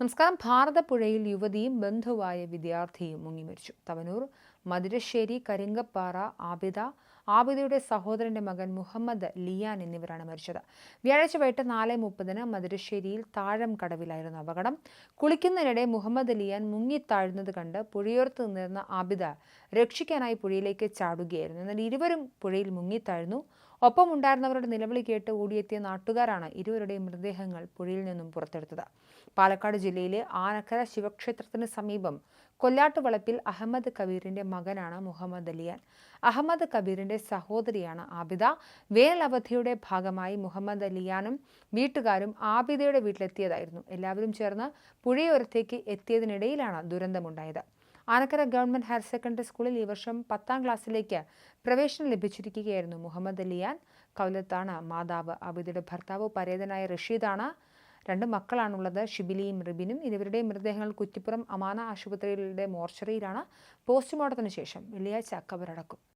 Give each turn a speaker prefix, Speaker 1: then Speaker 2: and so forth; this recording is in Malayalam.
Speaker 1: നമസ്കാരം. ഭാരതപ്പുഴയിൽ യുവതിയും ബന്ധുവായ വിദ്യാർത്ഥിയും മുങ്ങിമരിച്ചു. തവനൂർ മധുരശ്ശേരി കരിങ്കപ്പാറ ആബിദ ആബിദയുടെ സഹോദരന്റെ മകൻ മുഹമ്മദ് ലിയാൻ എന്നിവരാണ് മരിച്ചത്. വ്യാഴാഴ്ച വൈകിട്ട് നാല് മുപ്പതിന് മധുരശ്ശേരിയിൽ താഴം കടവിലായിരുന്നു അപകടം. കുളിക്കുന്നതിനിടെ മുഹമ്മദ് ലിയാൻ മുങ്ങിത്താഴുന്നത് കണ്ട് പുഴയോർത്ത് നിന്നിരുന്ന ആബിദ രക്ഷിക്കാനായി പുഴയിലേക്ക് ചാടുകയായിരുന്നു. എന്നാൽ ഇരുവരും പുഴയിൽ മുങ്ങിത്താഴ്ന്നു ഒപ്പമുണ്ടായിരുന്നവരുടെ നിലവിളി കേട്ട് ഓടിയെത്തിയ നാട്ടുകാരാണ് ഇരുവരുടെയും മൃതദേഹങ്ങൾ പുഴയിൽ നിന്നും പുറത്തെടുത്തത്. പാലക്കാട് ജില്ലയിലെ ആനക്കര ശിവക്ഷേത്രത്തിന് സമീപം കൊല്ലാട്ടുവളപ്പിൽ അഹമ്മദ് കബീറിന്റെ മകനാണ് മുഹമ്മദ് അലിയാൻ. അഹമ്മദ് കബീറിന്റെ സഹോദരിയാണ് ആബിദ. വേനൽ അവധിയുടെ ഭാഗമായി മുഹമ്മദ് അലിയാനും വീട്ടുകാരും ആബിദയുടെ വീട്ടിലെത്തിയതായിരുന്നു. എല്ലാവരും ചേർന്ന് പുഴയോരത്തേക്ക് എത്തിയതിനിടയിലാണ് ദുരന്തമുണ്ടായത്. ആനക്കര ഗവൺമെന്റ് ഹയർ സെക്കൻഡറി സ്കൂളിൽ ഈ വർഷം പത്താം ക്ലാസ്സിലേക്ക് പ്രവേശനം ലഭിച്ചിരിക്കുകയായിരുന്നു മുഹമ്മദ് അലിയാൻ. കൗലത്താണ് മാതാവ്. അബിദയുടെ ഭർത്താവ് പരേതനായ റഷീദാണ്. രണ്ട് മക്കളാണുള്ളത് ഷിബിലിയും റിബിനും. ഇവരുടെ മൃതദേഹങ്ങൾ കുറ്റിപ്പുറം അമാന ആശുപത്രിയുടെ മോർച്ചറിയിലാണ് പോസ്റ്റ്മോർട്ടത്തിന് ശേഷം വെള്ളിയാഴ്ച കബറടക്കും